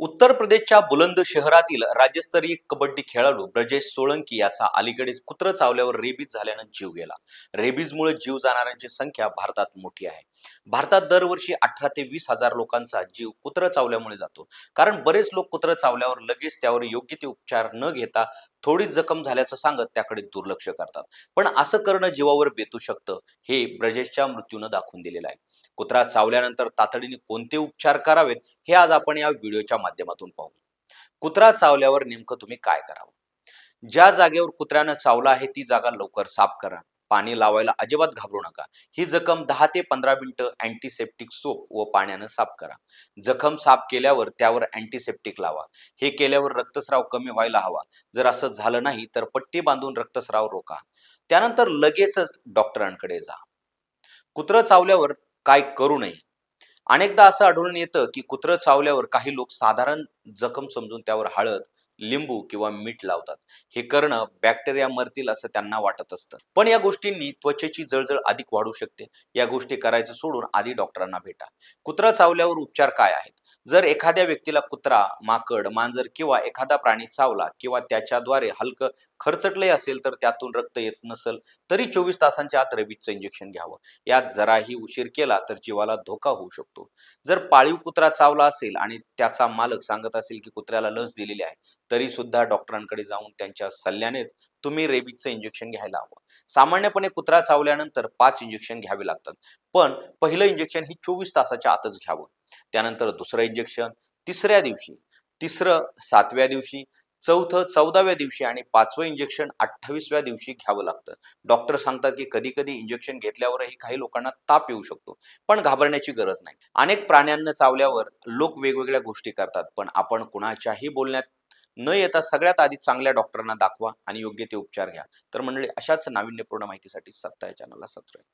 उत्तर प्रदेशच्या बुलंद शहरातील राज्यस्तरीय कबड्डी खेळाडू ब्रजेश सोळंकी याचा अलीकडेच कुत्र चावल्यावर रेबीज झाल्यानं जीव गेला. रेबीजमुळे जीव जाणाऱ्यांची संख्या भारतात मोठी आहे. भारतात दरवर्षी अठरा ते वीस हजार लोकांचा जीव कुत्र चावल्यामुळे जातो. कारण बरेच लोक कुत्र चावल्यावर लगेच त्यावर योग्य ते उपचार न घेता थोडी जखम झाल्याचं सांगत त्याकडे दुर्लक्ष करतात. पण असं करणं जीवावर बेतू शकतं हे ब्रजेशच्या मृत्यूनं दाखवून दिलेलं आहे. कुत्रा चावल्यानंतर तातडीने कोणते उपचार करावेत हे आज आपण या व्हिडिओच्या माध्यमातून पाहू. कुत्रा चावल्यावर नेमकं तुम्ही काय करावं? ज्या जागेवर कुत्र्यानं चावला आहे ती जागा लवकर साफ करा. पाणी लावायला अजिबात घाबरू नका. ही जखम दहा ते पंधरा मिनिटं अँटीसेप्टिक सोप व पाण्यानं साफ करा. जखम साफ केल्यावर त्यावर अँटीसेप्टिक लावा. हे केल्यावर रक्तस्राव कमी व्हायला हवा. जर असं झालं नाही तर पट्टी बांधून रक्तस्राव रोका त्यानंतर लगेचच डॉक्टरांकडे जा. कुत्रं चावल्यावर काय करू नये अनेकदा असं आढळून येतं की कुत्रं चावल्यावर काही लोक साधारण जखम समजून त्यावर हळद लिंबू किंवा मीठ लावतात. हे करणं बॅक्टेरिया मरतील असं त्यांना वाटत असतं. पण या गोष्टींनी त्वचेची जळजळ अधिक वाढू शकते. या गोष्टी करायचं सोडून आधी डॉक्टरांना भेटा. कुत्रा चावल्यावर उपचार काय आहेत? जर एखाद्या व्यक्तीला कुत्रा माकड मांजर किंवा एखादा प्राणी चावला किंवा त्याच्याद्वारे हलकं खरचटले असेल तर त्यातून रक्त येत नसेल तरी चोवीस तासांच्या आत रबीजचं इंजेक्शन घ्यावं. यात जराही उशीर केला तर जीवाला धोका होऊ शकतो. जर पाळीव कुत्रा चावला असेल आणि त्याचा मालक सांगत असेल की कुत्र्याला लस दिलेली आहे तरी सुद्धा डॉक्टरांकडे जाऊन त्यांच्या सल्ल्यानेच तुम्ही रेबीजचं इंजेक्शन घ्यायला हवं. सामान्यपणे कुत्रा चावल्यानंतर पाच इंजेक्शन घ्यावे लागतात पण पहिलं इंजेक्शन हे चोवीस तासाच्या आतच घ्यावं. त्यानंतर दुसरं इंजेक्शन तिसऱ्या दिवशी तिसरं सातव्या दिवशी चौथं चौदाव्या दिवशी आणि पाचवं इंजेक्शन अठ्ठावीसव्या दिवशी घ्यावं लागतं. डॉक्टर सांगतात की कधी कधी इंजेक्शन घेतल्यावरही काही लोकांना ताप येऊ शकतो पण घाबरण्याची गरज नाही. अनेक प्राण्यांना चावल्यावर लोक वेगवेगळ्या गोष्टी करतात पण आपण कुणाच्याही बोलण्यात न येता सगळ्यात आधी चांगल्या डॉक्टरांना दाखवा आणि योग्य ते उपचार घ्या. तर मंडळी अशाच नाविन्यपूर्ण माहितीसाठी सत्ता या चॅनलला सबस्क्राईब